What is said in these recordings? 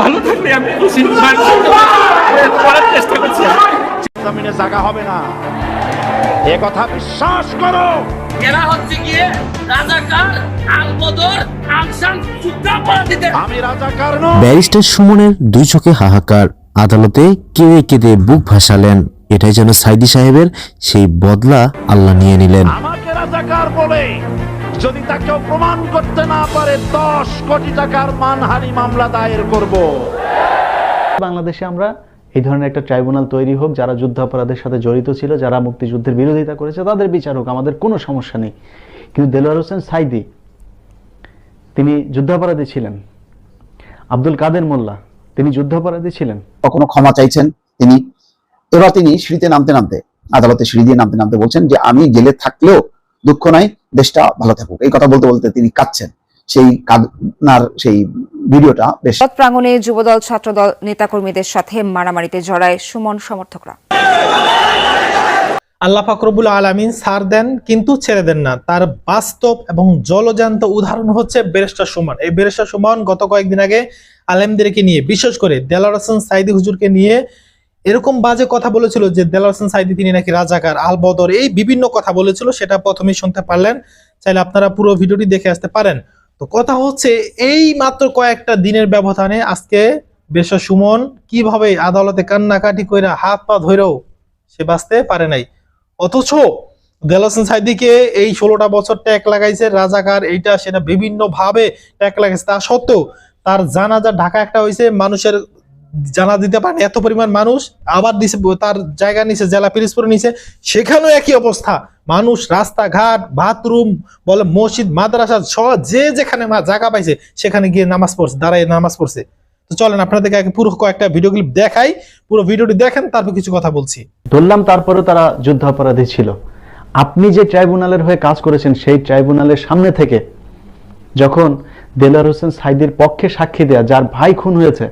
ভালো থাকলে আমি খুশি। মানুষ করার চেষ্টা করছি। জমিনে জায়গা হবে না। এ কথা বিশ্বাস করো। এরা হচ্ছে গিয়ে রাজাকার আলবদর আনসান আমি রাজাকার নই। ব্যারিস্টার সুমনের দুই চোখে হাহাকার। আদালতে কেঁদে কেঁদে বুক ভাসালেন। এটাই যেন সাইদি সাহেবের সেই বদলা আল্লাহ নিয়ে নিলেন। আমাকে রাজাকার বলে যদি তাকেও প্রমাণ করতে না পারে দশ কোটি টাকার মানহানি মামলা দায়ের করব। বাংলাদেশে আমরা এই ধরনের একটা ট্রাইব্যুনাল তৈরি হোক যারা যুদ্ধাপরাধের সাথে জড়িত ছিল যারা মুক্তিযুদ্ধের বিরোধিতা করেছে তাদের বিচার হোক আমাদের কোনো সমস্যা নেই। কিন্তু দেলোয়ার হোসেন সাইদি তিনি যুদ্ধাপরাধী ছিলেন। আব্দুল কাদের মোল্লা তিনি যুদ্ধাপরাধী ছিলেন। কখনো ক্ষমা চাইছেন তিনি? এবার তিনি সিঁড়িতে নামতে নামতে আদালতে সিঁড়ি দিয়ে নামতে নামতে বলছেন যে আমি জেলে থাকলেও দুঃখ নাই দেশটা ভালো থাকুক। এই কথা বলতে বলতে তিনি কাঁদছেন। সেই কান্নার সেই ভিডিওটা বেশ প্রাঙ্গণে যুবদল ছাত্রদল নেতাকর্মীদের সাথে মারামারিতে জড়ায় সুমন সমর্থকরা। আল্লাহ ফাকরবুল আলমিন সার দেন কিন্তু ছেড়ে দেন না। তার বাস্তব এবং জলজান্ত উদাহরণ হচ্ছে বেরেস্টার সুমন। এই বেরেস্টার সুমন গত কয়েকদিন আগে আলেমদেরকে নিয়ে বিশেষ করে দেলার হোসেন সাইদি হুজুরকে নিয়ে এরকম বাজে কথা বলেছিল যে দেলার হোসেন সাইদি, তিনি নাকি রাজাকার, আল বদর, এই বিভিন্ন কথা বলেছিল, সেটা প্রথমেই শুনতে পারলেন। চাইলে আপনারা পুরো ভিডিওটি দেখে আসতে পারেন। তো কথা হচ্ছে, এই মাত্র কয়েকটা দিনের ব্যবধানে আজকে বেশা সুমন কীভাবে আদালতে কান্নাকাটি করে হাত পা ধরেও সে বাঁচতে পারে নাই। অথচ দেলাসন সাইদিকে এই ষোলোটা বছর ট্যাগ লাগাইছে রাজাকার, এইটা সেটা বিভিন্ন ভাবে ট্যাগ লাগাইছে। তা সত্ত্বেও তার জানাজা ঢাকা একটা হয়েছে মানুষের জানা দিতে পারে এত পরিমাণ মানুষ, আবার দিছে, তার জায়গা নিচে জেলা পিরিসপুর নিচে সেখানেও একই অবস্থা। মানুষ রাস্তাঘাট, বাথরুম, বলে মসজিদ, মাদ্রাসা সব যে যেখানে জায়গা পাইছে, সেখানে গিয়ে নামাজ পড়ছে, দাঁড়ায় নামাজ পড়ছে। তো চলেন, আপনাদেরকে পুরো কয়েকটা ভিডিও ক্লিপ দেখাই। পুরো ভিডিওটি দেখেন, তারপর কিছু কথা বলছি। ধরলাম, তারপরেও তারা যুদ্ধাপরাধী ছিল। আপনি যে ট্রাইব্যুনালের হয়ে কাজ করেছেন, সেই ট্রাইব্যুনালের সামনে থেকে যখন দেলার হোসেন সাইদির পক্ষে সাক্ষী দেয়া, যার ভাই খুন হয়েছে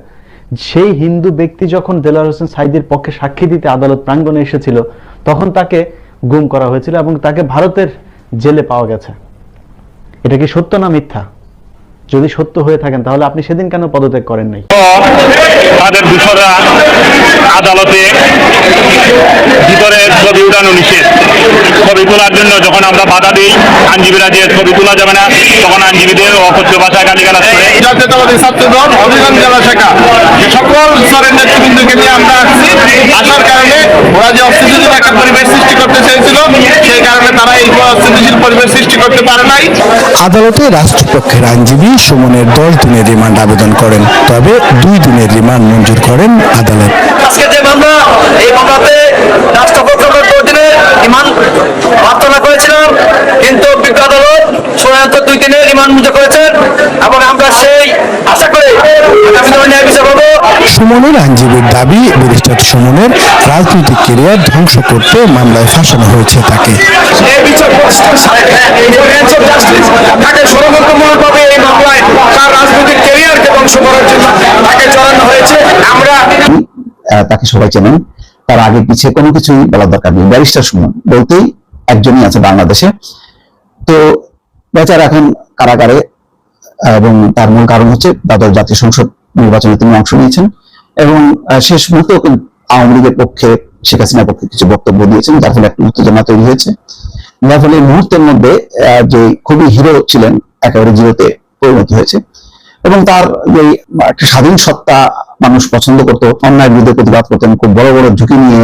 সেই হিন্দু ব্যক্তি যখন দেলার হোসেন সাইদির পক্ষে সাক্ষী দিতে আদালত প্রাঙ্গণে এসেছিল, তখন তাকে গুম করা হয়েছিল এবং তাকে ভারতের জেলে পাওয়া গেছে। এটা কি সত্য না মিথ্যা? যদি সত্য হয়ে থাকেন, তাহলে আপনি সেদিন কেন পদত্যাগ করেন নাই? তাদের দোষরা আদালতে ভিতরে ছবি উঠানো নিষেধ। ছবি তোলার জন্য যখন আমরা বাধা দিই, আইনজীবীরা যে ছবি তোলা যাবে না, তখন আইনজীবীদের অকথ্য ভাষায় গালিগালাজ করে। জাতীয়তাবাদী ছাত্রদল অভিযান জেলা শাখা। সকল স্তরের নেতৃবৃন্দকে নিয়ে আমরা আসছি আসার কারণে ওরা যে অস্থিতিশীল একটা পরিবেশ সৃষ্টি করতে চেয়েছিল সেই কারণে তারা এই অস্থিতিশীল পরিবেশ সৃষ্টি করতে পারে নাই। আদালতে রাষ্ট্রপক্ষের আইনজীবী সুমনের দশ দিনের রিমান্ড আবেদন করেন তবে দুই দিনের রিমান্ড মঞ্জুর করেন আদালত। আজকে যে মামলা এই মামলাতে রাষ্ট্রপক্ষের অধীনে রিমান্ড প্রার্থনা করেছিলাম কিন্তু বিজ্ঞ আদালত দুই দিনে রিমান্ড মঞ্জুর করেছেন এবং আমরা সেই আশা করি আগামী দিনে ন্যায় বিচার পাবো সুমনের আইনজীবীর দাবি ব্যারিস্টার সুমনের রাজনৈতিক কেরিয়ার ধ্বংস করতে মামলায় ফাঁসানো হয়েছে তাকে। এই বিচার বেঞ্চ অফ তাকে ষড়যন্ত্রমূলকভাবে এই মামলায় তার রাজনৈতিক ক্যারিয়ারকে ধ্বংস করার জন্য তাকে জড়ানো হয়েছে। আমরা তাকে সবাই চেনেন। তার আগে পিছিয়ে কোনো কিছুই বলার দরকার নেই। ব্যারিস্টার সুমন বলতেই একজনই আছে বাংলাদেশে। তো বেচারা এখন কারাগারে, এবং তার মূল কারণ হচ্ছে দ্বাদশ জাতীয় সংসদ নির্বাচনে তিনি অংশ নিয়েছেন। এবং শেষ মুহূর্তেও কিন্তু আওয়ামী লীগের পক্ষে শেখ হাসিনার পক্ষে কিছু বক্তব্য দিয়েছেন, যার ফলে একটা উত্তেজনা তৈরি হয়েছে। যার ফলে মুহূর্তের মধ্যে যে খুবই হিরো ছিলেন, একেবারে জিরোতে পরিণত হয়েছে। এবং তার যে একটা স্বাধীন সত্তা মানুষ পছন্দ করতো, অন্যায়ের বিরুদ্ধে প্রতিবাদ করতেন, খুব বড় বড় ঝুঁকি নিয়ে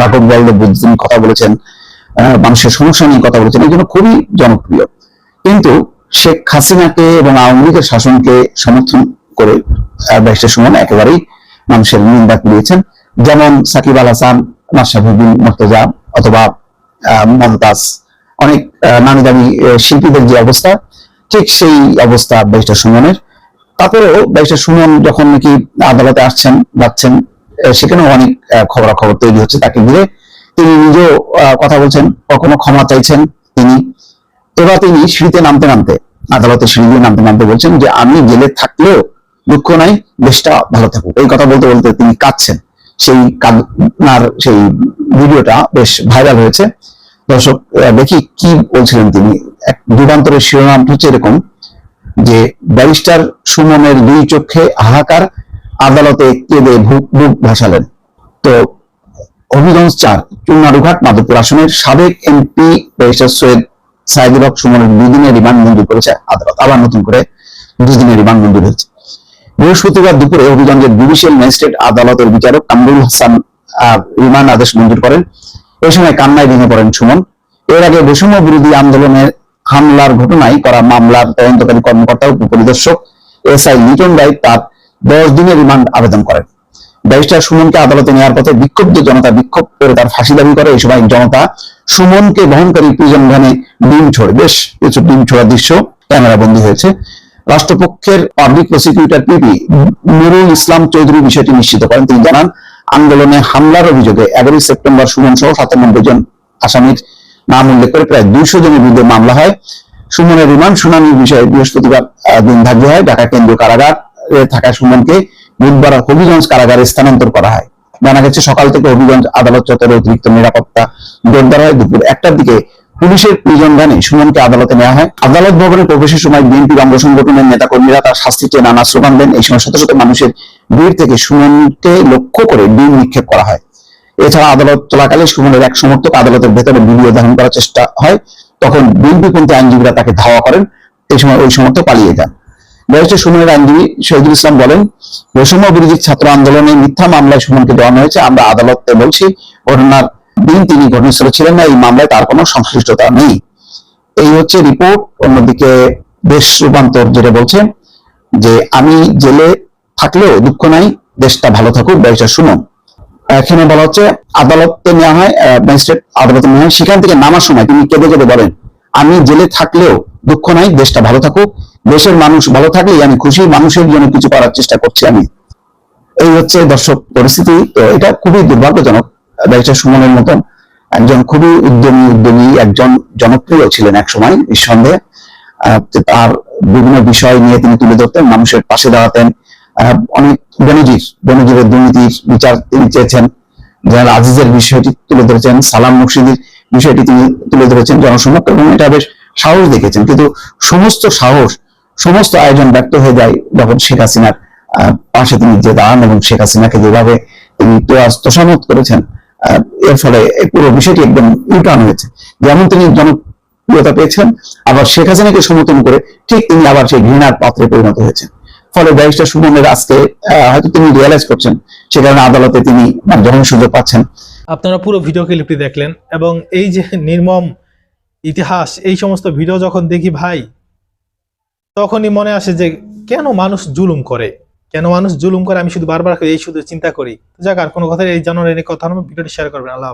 রাঘব বুদ্ধিন কথা বলেছেন মানুষের সমস্যা নিয়ে কথা বলেছেন এই জন্য খুবই জনপ্রিয়। কিন্তু শেখ হাসিনাকে এবং আওয়ামী লীগের শাসনকে সমর্থন করে ব্যারিস্টার সুমন একেবারেই মানুষের নিন্দা কুড়িয়েছেন। যেমন সাকিব আল হাসান মাসাফুদ্দিন মর্তজা অথবা মমতাজ, অনেক নামি দামি শিল্পীদের যে অবস্থা, ঠিক সেই অবস্থা ব্যারিস্টার সুমনের। তারপরেও ব্যারিস্টার সুমন যখন নাকি আদালতে আসছেন, যাচ্ছেন সেখানেও অনেক খবরাখবর তৈরি হচ্ছে তাকে ঘিরে। তিনি নিজেও কথা বলছেন, কখনো ক্ষমা চাইছেন তিনি। এবার তিনি সিঁড়িতে নামতে নামতে আদালতে সিঁড়ি দিয়ে নামতে নামতে বলছেন যে আমি জেলে থাকলেও দুঃখ নাই, দেশটা ভালো থাকুক। এই কথা বলতে বলতে তিনি কাঁদছেন। সেই কান্নার সেই ভিডিওটা বেশ ভাইরাল হয়েছে। দর্শক দেখি কি বলছিলেন তিনি। এক যুগান্তরের শিরোনাম হচ্ছে এরকম যে, ব্যারিস্টার সুমনের দুই চোখে হাহাকার, আদালতে কেঁদে বুক ভাসালেন। তো হবিগঞ্জ চার, চুনারুঘাট, মাধবপুর আসনের সাবেক এমপি ব্যারিস্টার সৈয়দ সাইদুল হক সুমনের দুদিনের রিমান্ড মঞ্জুর করেছে আদালত। আবার নতুন করে দুদিনের রিমান্ড মঞ্জুর হয়েছে। বৃহস্পতিবার দুপুরে হবিগঞ্জের জুডিশিয়াল ম্যাজিস্ট্রেট আদালতের বিচারক কামরুল হাসান রিমান্ড আদেশ মঞ্জুর করেন। এই সময় কান্নায় ভেঙে পড়েন সুমন। এর আগে বৈষম্য বিরোধী আন্দোলনের হামলার ঘটনায় করা মামলার তদন্তকারী কর্মকর্তা, উপপরিদর্শক এস আই লিটন রায় তার দশ দিনের রিমান্ড আবেদন করেন। ব্যারিস্টার সুমনকে আদালতে নেওয়ার পথে বিক্ষুব্ধ জনতা বিক্ষোভ করে তার ফাঁসি দাবি করে। এই সময় জনতা সুমনকে বহনকারী প্রিজন ভ্যানে ডিম ছোড়ে। বেশ কিছু ডিম ছোড়ার দৃশ্য ক্যামেরা বন্দী হয়েছে। রাষ্ট্রপক্ষের public prosecutor PP Nurul Islam Chowdhury বিষয়টি নিশ্চিত করেন। তিনি জানান, আন্দোলনে হামলার অভিযোগে এগারোই সেপ্টেম্বর সুমন সহ সাতানব্বই জন আসামির নাম উল্লেখ করে প্রায় দুইশো জনের বিরুদ্ধে মামলা হয়। সুমনের রিমান্ড শুনানির বিষয়ে বৃহস্পতিবার দিন ধার্য হয়। ঢাকা কেন্দ্রীয় কারাগার থাকা সুমনকে বুধবার হবিগঞ্জ কারাগারে স্থানান্তর করা হয়। জানা গেছে, সকাল থেকে হবিগঞ্জ আদালত চত্বরে অতিরিক্ত নিরাপত্তা জোরদার হয়। দুপুর একটার দিকে পুলিশের প্রিজন ভ্যানে সুমনকে আদালতে নেওয়া হয়। আদালত ভবনে প্রবেশের সময় বিএনপির অঙ্গ সংগঠনের নেতাকর্মীরা তার শাস্তি চেয়ে নানা স্লোগান দেন। এই সময় শত শত মানুষের ভিড় থেকে সুমনকে লক্ষ্য করে ডিম নিক্ষেপ করা হয়। এছাড়া আদালত চলাকালে সুমনের এক সমর্থক আদালতের ভেতরে ভিডিও ধারণ করার চেষ্টা হয়। তখন বিএনপিপন্থী আইনজীবীরা তাকে ধাওয়া করেন। এই সময় ওই সমর্থক পালিয়ে যান। ব্যারিস্টার সুমনের আইনজীবী শহীদুল ইসলাম বলেন, বৈষম্য বিরোধী ছাত্র আন্দোলনে মিথ্যা মামলায় সুমনকে দেওয়ানো হয়েছে, আমরা আদালতে বলছি, ঘটনার দিন তিনি ঘটনাস্থলে ছিলেন না, এই মামলায় তার কোনো সংশ্লিষ্টতা নেই। এই হচ্ছে রিপোর্ট, অন্যদিকে দেশ রূপান্তর যেটা বলছে, যে আমি জেলে থাকলেও দুঃখ নাই, দেশটা ভালো থাকুক ব্যারিস্টার সুমন। এখানে বলা হচ্ছে, আদালতে নেওয়া হয় ম্যাজিস্ট্রেট আদালতে নেওয়া হয়, সেখান থেকে নামার সময় তিনি কেঁদে কেঁদে বলেন, আমি জেলে থাকলেও দুঃখ নাই, দেশটা ভালো থাকুক দেশের মানুষ ভালো থাকলেই আমি খুশি, মানুষের জন্য কিছু করার চেষ্টা করছি আমি। এই হচ্ছে দর্শক পরিস্থিতি। তো এটা খুবই দুর্ভাগ্যজনক, ব্যারিস্টার সুমনের মতন একজন খুবই উদ্যমী উদ্যমী, একজন জনপ্রিয় ছিলেন এক সময় নিঃসন্দেহে তার বিভিন্ন বিষয় নিয়ে তিনি তুলে ধরতেন, মানুষের পাশে দাঁড়াতেন। অনেক বেনজির বেনজিরের দুর্নীতির বিচার তিনি চেয়েছেন। জেনারেল আজিজের বিষয়টি তুলে ধরেছেন, সালাম মুর্শিদির বিষয়টি তিনি তুলে ধরেছেন জনসমক্ষ এবং এটা বেশ সাহস দেখেছেন কিন্তু সমস্ত সাহস সমস্ত আয়োজন ব্যর্থ হয়ে যায় যখন শেখ হাসিনার পাশে তিনি যে দাঁড়ান এবং শেখ হাসিনাকে যেভাবে তিনি তোষামত করেছেন এর ফলে পুরো বিষয়টি একদম ইউটার্ন হয়েছে। যেমন তিনি জনপ্রিয়তা পেয়েছেন, আবার শেখ হাসিনাকে সমর্থন করে ঠিক তিনি আবার সেই ঘৃণার পাত্রে পরিণত হয়েছেন। ফলে ব্যারিস্টার সুমনের আজকে হয়তো তিনি রিয়েলাইজ করছেন, সে কারণে আদালতে তিনি মানে যখন সুযোগ পাচ্ছেন। আপনারা পুরো ভিডিও ক্লিপটি দেখলেন এবং এই যে নির্মম ইতিহাস, এই সমস্ত ভিডিও যখন দেখি ভাই তখনই মনে আসে যে, কেন মানুষ জুলুম করে? কেন মানুষ জুলুম করে? আমি শুধু বারবার এই শুধু চিন্তা করি। যাক, আর কোনো কথা এই জানার এনে কথা ভিডিওটি শেয়ার করবেন। আল্লাহ।